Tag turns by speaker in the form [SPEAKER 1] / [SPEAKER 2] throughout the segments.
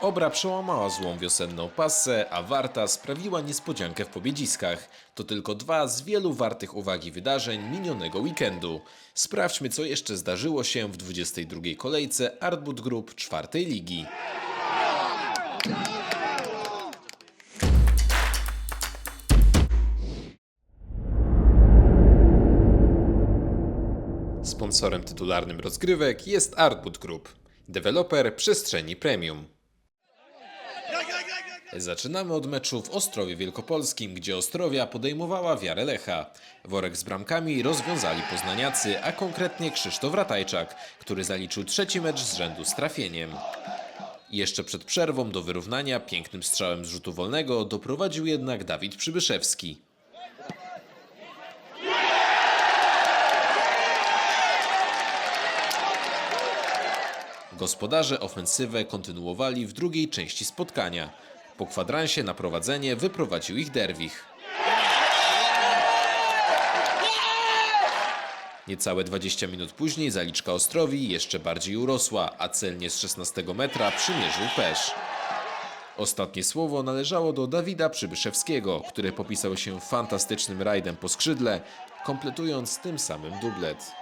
[SPEAKER 1] Obra przełamała złą wiosenną pasę, a Warta sprawiła niespodziankę w pobiedziskach. To tylko dwa z wielu wartych uwagi wydarzeń minionego weekendu. Sprawdźmy, co jeszcze zdarzyło się w 22. kolejce Artboot Group czwartej ligi. Sponsorem tytularnym rozgrywek jest Artboot Group, deweloper przestrzeni premium. Zaczynamy od meczu w Ostrowie Wielkopolskim, gdzie Ostrowia podejmowała wiarę Lecha. Worek z bramkami rozwiązali poznaniacy, a konkretnie Krzysztof Ratajczak, który zaliczył trzeci mecz z rzędu z trafieniem. Jeszcze przed przerwą do wyrównania pięknym strzałem z rzutu wolnego doprowadził jednak Dawid Przybyszewski. Gospodarze ofensywę kontynuowali w drugiej części spotkania. Po kwadransie na prowadzenie wyprowadził ich Derwich. Niecałe 20 minut później zaliczka Ostrowi jeszcze bardziej urosła, a celnie z 16 metra przymierzył Pesz. Ostatnie słowo należało do Dawida Przybyszewskiego, który popisał się fantastycznym rajdem po skrzydle, kompletując tym samym dublet.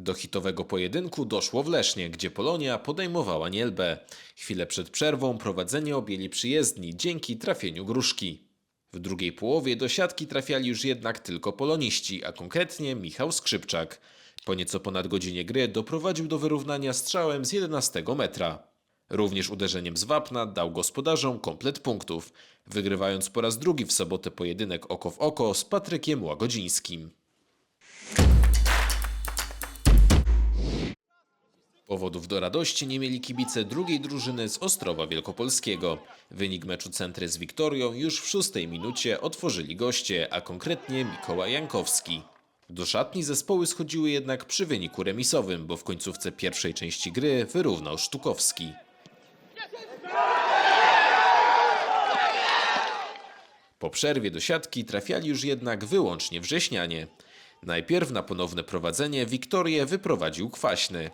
[SPEAKER 1] Do hitowego pojedynku doszło w Lesznie, gdzie Polonia podejmowała Nielbę. Chwilę przed przerwą prowadzenie objęli przyjezdni dzięki trafieniu Gruszki. W drugiej połowie do siatki trafiali już jednak tylko poloniści, a konkretnie Michał Skrzypczak. Po nieco ponad godzinie gry doprowadził do wyrównania strzałem z 11 metra. Również uderzeniem z wapna dał gospodarzom komplet punktów, wygrywając po raz drugi w sobotę pojedynek oko w oko z Patrykiem Łagodzińskim. Powodów do radości nie mieli kibice drugiej drużyny z Ostrowa Wielkopolskiego. Wynik meczu Centry z Wiktorią już w szóstej minucie otworzyli goście, a konkretnie Mikołaj Jankowski. Do szatni zespoły schodziły jednak przy wyniku remisowym, bo w końcówce pierwszej części gry wyrównał Sztukowski. Po przerwie do siatki trafiali już jednak wyłącznie wrześnianie. Najpierw na ponowne prowadzenie Wiktorię wyprowadził Kwaśny.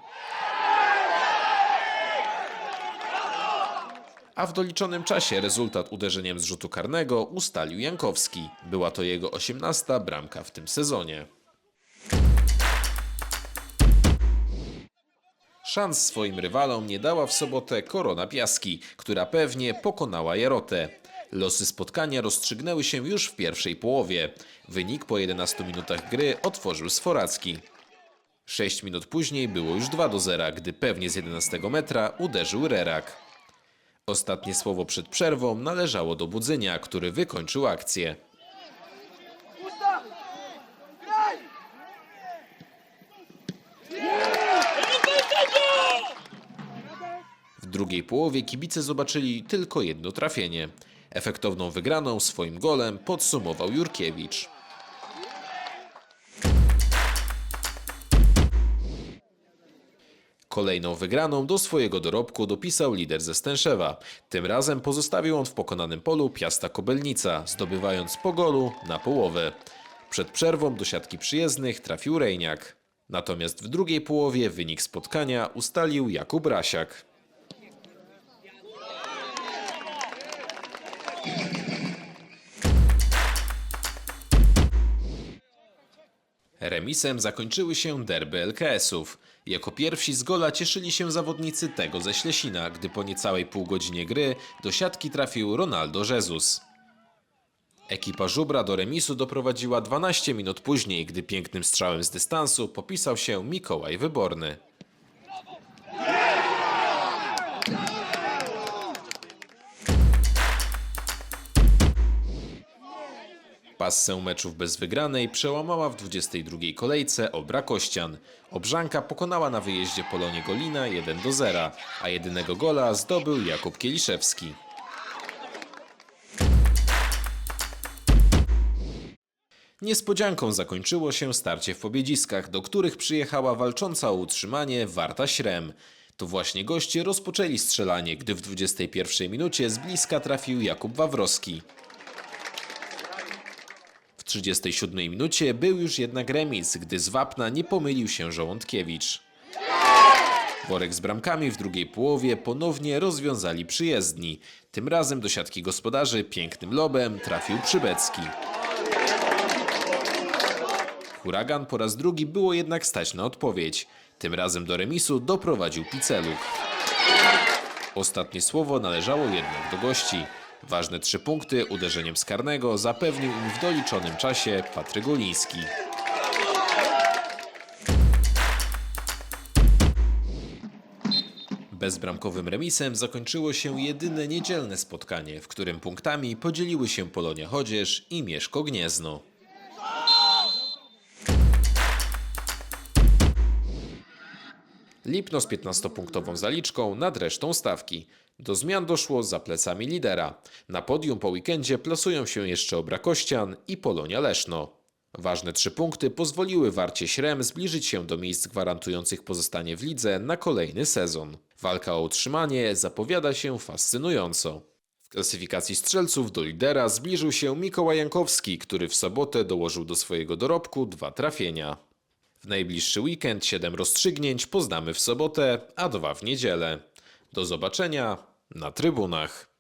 [SPEAKER 1] A w doliczonym czasie rezultat uderzeniem z rzutu karnego ustalił Jankowski. Była to jego 18 bramka w tym sezonie. Szans swoim rywalom nie dała w sobotę Korona Piaski, która pewnie pokonała Jarotę. Losy spotkania rozstrzygnęły się już w pierwszej połowie. Wynik po 11 minutach gry otworzył Sforacki. 6 minut później było już 2 do 0, gdy pewnie z 11 metra uderzył Rerak. Ostatnie słowo przed przerwą należało do Budzenia, który wykończył akcję. W drugiej połowie kibice zobaczyli tylko jedno trafienie. Efektowną wygraną swoim golem podsumował Jurkiewicz. Kolejną wygraną do swojego dorobku dopisał lider ze Stęszewa. Tym razem pozostawił on w pokonanym polu Piasta Kobelnica, zdobywając po golu na połowę. Przed przerwą do siatki przyjezdnych trafił Rejniak. Natomiast w drugiej połowie wynik spotkania ustalił Jakub Rasiak. Remisem zakończyły się derby LKS-ów. Jako pierwsi z gola cieszyli się zawodnicy tego ze Ślesina, gdy po niecałej pół godzinie gry do siatki trafił Ronaldo Jesus. Ekipa Żubra do remisu doprowadziła 12 minut później, gdy pięknym strzałem z dystansu popisał się Mikołaj Wyborny. Passę meczów bez wygranej przełamała w 22 kolejce Obra Kościan. Obrzanka pokonała na wyjeździe Polonię Golina 1 do 0, a jedynego gola zdobył Jakub Kieliszewski. Niespodzianką zakończyło się starcie w Pobiedziskach, do których przyjechała walcząca o utrzymanie Warta Śrem. To właśnie goście rozpoczęli strzelanie, gdy w 21 minucie z bliska trafił Jakub Wawrowski. W 37 minucie był już jednak remis, gdy z Wapna nie pomylił się Żołądkiewicz. Worek z bramkami w drugiej połowie ponownie rozwiązali przyjezdni. Tym razem do siatki gospodarzy pięknym lobem trafił Przybecki. Huragan po raz drugi było jednak stać na odpowiedź. Tym razem do remisu doprowadził Piceluk. Ostatnie słowo należało jednak do gości. Ważne trzy punkty uderzeniem z karnego zapewnił im w doliczonym czasie Patryk Goliński. Bezbramkowym remisem zakończyło się jedyne niedzielne spotkanie, w którym punktami podzieliły się Polonia Chodzież i Mieszko Gniezno. Lipno z 15-punktową zaliczką nad resztą stawki. Do zmian doszło za plecami lidera. Na podium po weekendzie plasują się jeszcze Obrakościan i Polonia Leszno. Ważne trzy punkty pozwoliły Warcie Śrem zbliżyć się do miejsc gwarantujących pozostanie w lidze na kolejny sezon. Walka o utrzymanie zapowiada się fascynująco. W klasyfikacji strzelców do lidera zbliżył się Mikołaj Jankowski, który w sobotę dołożył do swojego dorobku dwa trafienia. Najbliższy weekend 7 rozstrzygnięć poznamy w sobotę, a dwa w niedzielę. Do zobaczenia na trybunach.